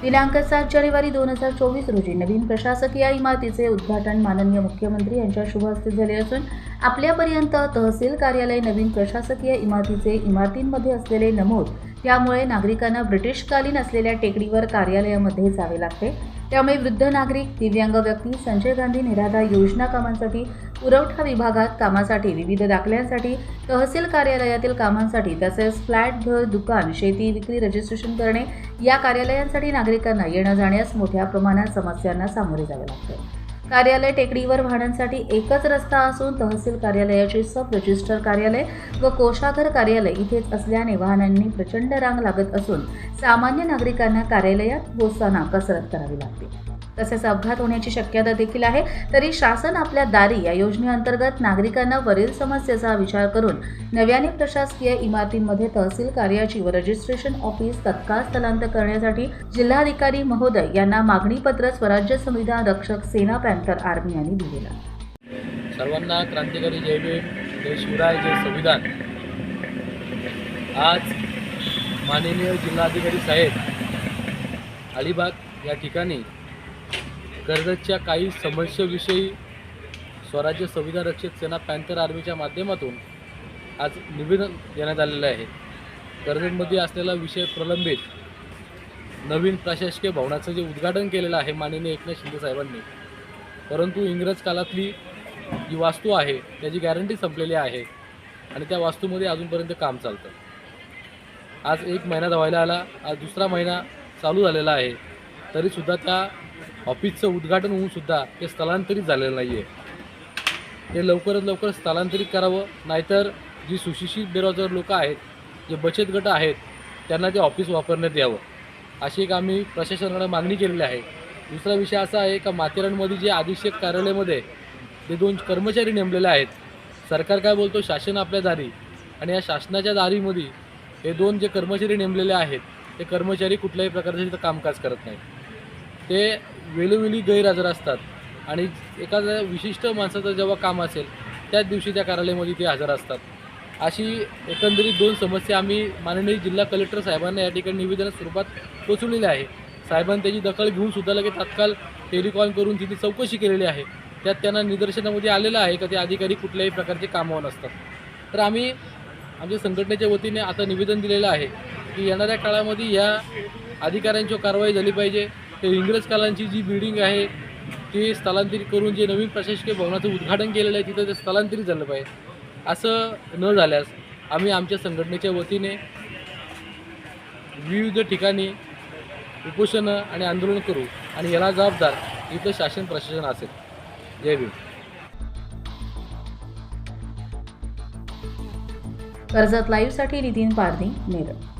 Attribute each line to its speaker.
Speaker 1: दिनांक सात जानेवारी दोन हजार चोवीस रोजी नवीन प्रशासकीय इमारतीचे उद्घाटन माननीय मुख्यमंत्री यांच्या शुभ हस्ते झाले असून आपल्यापर्यंत तहसील कार्यालय नवीन प्रशासकीय इमारतीचे इमारतींमध्ये असलेले नमूद त्यामुळे नागरिकांना ब्रिटिशकालीन असलेल्या टेकडीवर कार्यालयामध्ये जावे लागते. त्यामुळे वृद्ध नागरिक दिव्यांग व्यक्ती संजय गांधी निराधार योजना कामांसाठी पुरवठा विभागात कामासाठी विविध दाखल्यांसाठी तहसील कार्यालयातील कामांसाठी तसेच फ्लॅट घर दुकान शेती विक्री रजिस्ट्रेशन करणे या कार्यालयांसाठी नागरिकांना येणं जाण्यास मोठ्या प्रमाणात समस्यांना सामोरे जावे लागते. कार्यालय टेकडीवर वाहनांसाठी एकच रस्ता असून तहसील कार्यालयाचे सब रजिस्टर कार्यालय व कोषागर कार्यालय इथेच असल्याने वाहनांनी प्रचंड रांग लागत असून सामान्य नागरिकांना कार्यालयात पोहोचताना कसरत करावी लागते. तसेच अपघात होण्याची शक्यता देखील आहे. तरी शासन आपल्या दारी या योजनेअंतर्गत नागरिकांना वरील समस्येचा विचार करून नव्याने प्रशासकीय इमारतींमध्ये तहसील कार्याची व रजिस्ट्रेशन ऑफिस तत्काळ स्थलांतर करण्यासाठी जिल्हाधिकारी महोदय यांना मागणीपत्र स्वराज्य संविधान रक्षक सेना पॅन्थर आर्मी यांनी दिलेला.
Speaker 2: सर्वांना क्रांतिकारी जय भीम जय शिवराय जय संविधान. आज माननीय जिल्हाधिकारी साहेब अलिबाग या ठिकाणी कर्जतच्या काही समस्येविषयी स्वराज्य संविधान रक्षक सेना पॅन्थर आर्मीच्या माध्यमातून आज निवेदन देण्यात आलेलं आहे. कर्जतमध्ये असलेला विषय प्रलंबित नवीन प्रशासकीय भवनाचं जे उद्घाटन केलेलं आहे माननीय एकनाथ शिंदे साहेबांनी. परंतु इंग्रज काळातली जी वास्तू आहे त्याची गॅरंटी संपलेली आहे आणि त्या वास्तूमध्ये अजूनपर्यंत काम चालतं. आज एक महिना धावायला आला आज दुसरा महिना चालू झालेला आहे तरीसुद्धा त्या ऑफिसचं उद्घाटन होऊन सुद्धा ते स्थलांतरित झालेलं नाही आहे ते लवकरात लवकर स्थलांतरित करावं नाहीतर जी सुशिक्षित बेरोजगार लोक आहेत जे बचत गट आहेत त्यांना ते ऑफिस वापरण्यात यावं. अशी एक आम्ही प्रशासनाकडे मागणी केलेली आहे. दुसरा विषय असा आहे का माथेरानमध्ये जे अधीक्षक कार्यालयामध्ये जे दोन कर्मचारी नेमलेले आहेत सरकार काय बोलतो? शासन आपल्या दारी. आणि या शासनाच्या दारीमध्ये हे दोन जे कर्मचारी नेमलेले आहेत ते कर्मचारी कुठल्याही प्रकारचे तिथं कामकाज करत नाही ते वेळोवेळी गैरहजर असतात. आणि एखाद्या विशिष्ट माणसाचं जेव्हा काम असेल त्याच दिवशी त्या कार्यालयामध्ये ते हजर असतात. अशी एकंदरीत दोन समस्या आम्ही माननीय जिल्हा कलेक्टर साहेबांना या ठिकाणी निवेदन स्वरूपात पोचवलेली आहे साहेबांनी त्याची दखल घेऊन सुद्धा लगेच तात्काळ टेलिकॉल करून तिथे चौकशी केलेली आहे. त्यात त्यांना निदर्शनामध्ये आलेलं आहे का ते अधिकारी कुठल्याही प्रकारचे कामावर नसतात. तर आम्ही आमच्या संघटनेच्या वतीने आता निवेदन दिलेलं आहे की येणाऱ्या काळामध्ये या अधिकाऱ्यांची कारवाई झाली पाहिजे. ते इंग्रज कालांची जी बिल्डिंग आहे ती स्थलांतरित करून जे नवीन प्रशासकीय भवनाचं उद्घाटन केलेलं आहे तिथं ते स्थलांतरित झालं पाहिजे. असं न झाल्यास आम्ही आमच्या संघटनेच्या वतीने विविध ठिकाणी उपोषणं आणि आंदोलन करू आणि याला जबाबदार इथं शासन प्रशासन असेल. जय भीम.
Speaker 1: कर्जत लाईव्हसाठी नितीन पारधी मेरठ.